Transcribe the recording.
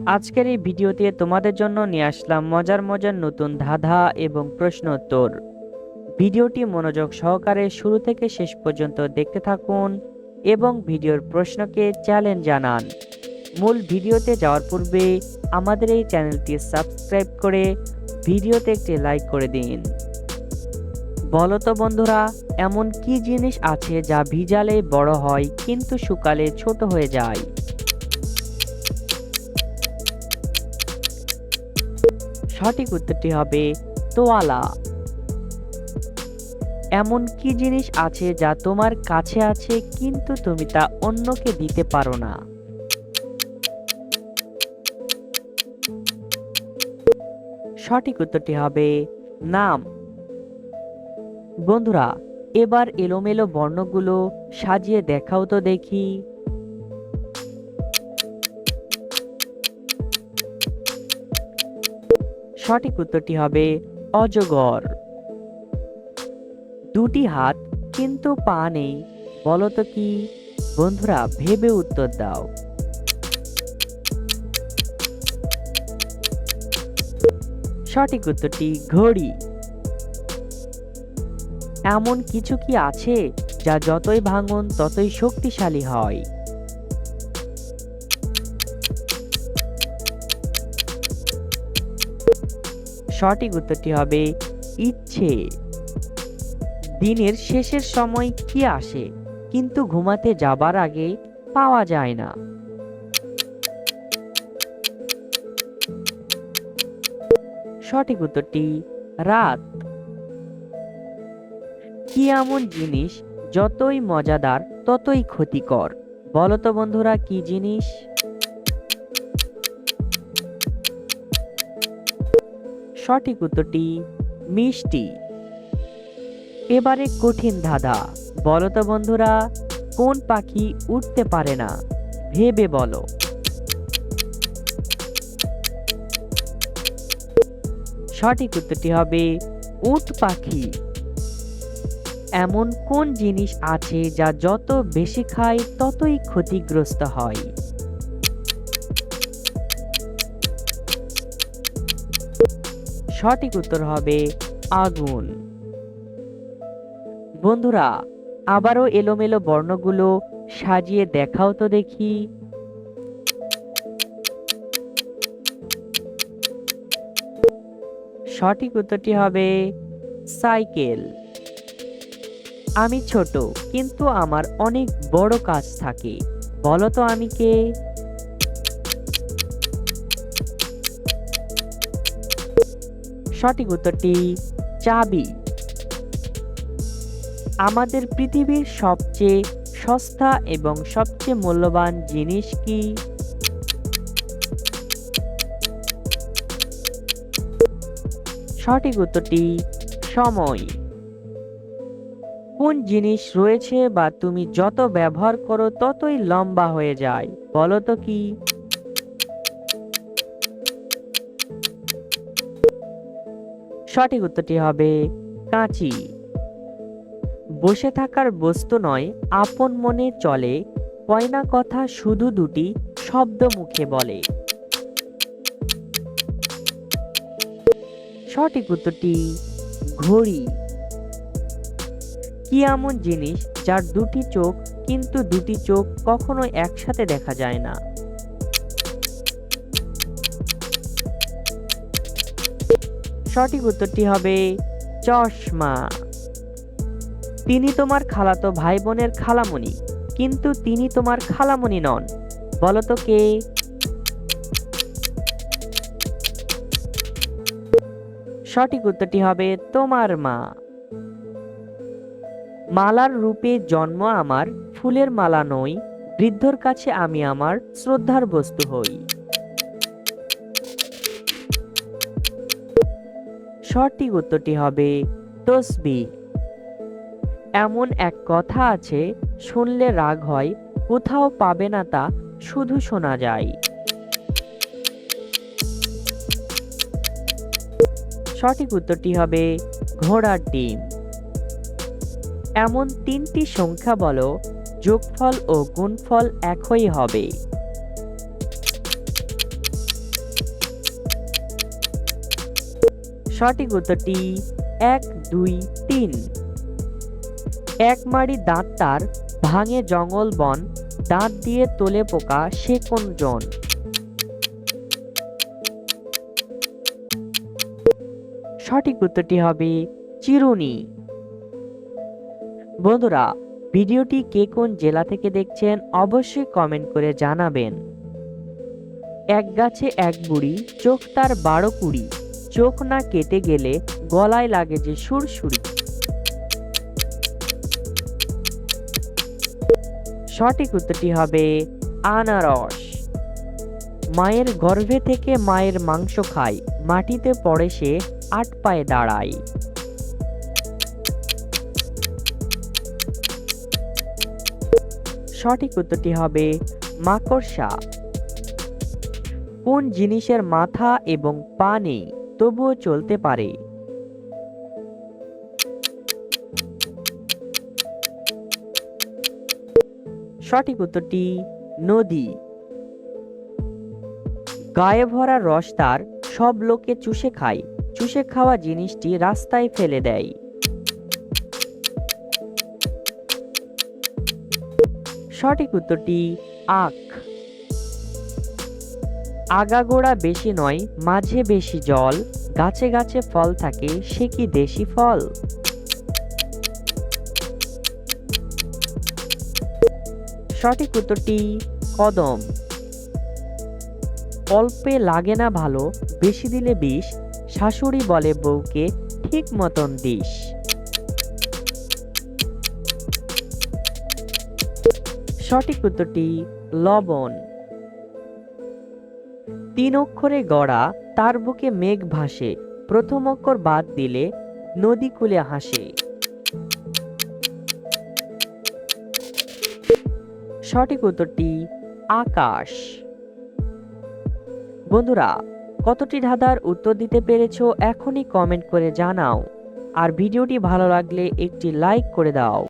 আজকের এই ভিডিওতে তোমাদের জন্য নিয়ে আসলাম মজার মজার নতুন ধাঁধা এবং প্রশ্ন উত্তর। ভিডিওটি মনোযোগ সহকারে শুরু থেকে শেষ পর্যন্ত দেখতে থাকুন এবং ভিডিওর প্রশ্নকে চ্যালেঞ্জ জানান। মূল ভিডিওতে যাওয়ার পূর্বে আমাদের এই চ্যানেলটি সাবস্ক্রাইব করে ভিডিওতে একটি লাইক করে দিন। বলো তো বন্ধুরা, এমন কি জিনিস আছে যা ভিজালে বড় হয় কিন্তু শুকালে ছোট হয়ে যায়? সঠিক উত্তরটি হবে তোয়ালা। এমন কি জিনিস আছে যা তোমার কাছে আছে কিন্তু তুমি তা অন্যকে দিতে পারো না? সঠিক উত্তরটি হবে নাম। বন্ধুরা, এবার এলোমেলো বর্ণগুলো সাজিয়ে দেখাও তো দেখি। সঠিক উত্তরটি হবে অজগর। দুটি হাত কিন্তু পা নেই। বলতো কি? বন্ধুরা, ভেবে উত্তর দাও। সঠিক উত্তরটি ঘড়ি। এমন কিছু কি আছে যা যতই ভাঙন ততই শক্তিশালী হয়? সঠিক উত্তরটি হবে ইচ্ছে। দিনের শেষের সময় কি আসে, কিন্তু ঘুমাতে যাবার আগে পাওয়া যায় না। সঠিক উত্তরটি রাত। কি এমন জিনিস যতই মজাদার ততই ক্ষতিকর? বলতো বন্ধুরা, কি জিনিস? সঠিক উত্তরটি মিষ্টি। এবারে কঠিন ধাঁধা। বলো তো বন্ধুরা, কোন পাখি উঠতে পারে না? ভেবে বলো। সঠিক উত্তরটি হবে উট পাখি। এমন কোন জিনিস আছে যা যত বেশি খায় ততই ক্ষতিগ্রস্ত হয়? সঠিক উত্তর হবে আগুন। বন্ধুরা, আবারও এলোমেলো বর্ণগুলো সাজিয়ে দেখাও তো দেখি। সঠিক উত্তরটি হবে সাইকেল। আমি ছোট, কিন্তু আমার অনেক বড় কাজ থাকে। বলো তো আমি কে? সঠিক উত্তরটি চাবি। আমাদের পৃথিবীর সবচেয়ে সস্তা এবং সবচেয়ে মূল্যবান জিনিস কি? সঠিক উত্তরটি সময়। কোন জিনিস রয়েছে বা তুমি যত ব্যবহার করো ততই লম্বা হয়ে যায়, বলো তো কি? সঠিক উত্তরটি হবে কাঁচি। বসে থাকার বস্তু নয়, আপন মনে চলে, কয়না কথা শুধু দুটি শব্দ মুখে বলে। সঠিক উত্তরটি ঘড়ি। কি এমন জিনিস যার দুটি চোখ কিন্তু দুটি চোখ কখনো একসাথে দেখা যায় না? সঠিক উত্তরটি হবে চশমা। তিনি তোমার খালাতো ভাই বোনের খালামণি কিন্তু তিনি তোমার খালামণি নন। বলো তো কে? সঠিক উত্তরটি হবে তোমার মা। মালার রূপে জন্ম আমার, ফুলের মালা নই, বৃদ্ধর কাছে আমি আমার শ্রদ্ধার বস্তু হই। সঠিক উত্তরটি হবে তসবি। এমন এক কথা আছে, শুনলে রাগ হয়, কোথাও পাবে না তা শুধু শোনা যায়। সঠিক উত্তরটি হবে ঘোড়ার ডিম। এমন তিনটি সংখ্যা বলো, যোগফল ও গুণফল একই হবে। সঠিক উত্তরটি এক, দুই, তিন। এক মাড়ি দাঁত তার ভাঙে জঙ্গল বন, দাঁত দিয়ে তোলে পোকা সে কোন জন? সঠিক উত্তরটি হবে চিরুনি। বন্ধুরা, ভিডিওটি কে কোন জেলা থেকে দেখছেন অবশ্যই কমেন্ট করে জানাবেন। এক গাছে এক বুড়ি, চোখ তার বারো কুড়ি। চোখ না কেটে গেলে গলায় লাগে যে সুরসুরি। সঠিক উত্তরটি হবে আনারস। মায়ের গর্ভে থেকে মায়ের মাংস খায়, মাটিতে পড়ে সে আট পায়ে দাঁড়ায়। সঠিক উত্তরটি হবে মাকড়সা। কোন জিনিসের মাথা এবং পা নেই? তবুও চলতে পারে। সঠিক উত্তরটি নদী। গায়ে ভরা রস তার, সব লোকে চুষে খায়। চুষে খাওয়া জিনিসটি রাস্তায় ফেলে দেয়। সঠিক উত্তরটি আখ। আগাগোড়া বেশি নয়, মাঝে বেশি জল, গাছে গাছে ফল থাকে, সে কি দেশি ফল? সঠিক উত্তরটি, কদম। অল্পে লাগে না ভালো, বেশি দিলে বিষ, শাশুড়ি বলে বউকে ঠিক মতন দিস। সঠিক উত্তরটি, লবণ। তিন অক্ষরে গড়া, তার বুকে মেঘ ভাসে, প্রথম অক্ষর বাদ দিলে নদী কুলে হাসে। সঠিক উত্তরটি, আকাশ। বন্ধুরা, কতটি ধাঁধার উত্তর দিতে পেরেছ এখনই কমেন্ট করে জানাও। আর ভিডিওটি ভালো লাগলে একটি লাইক করে দাও।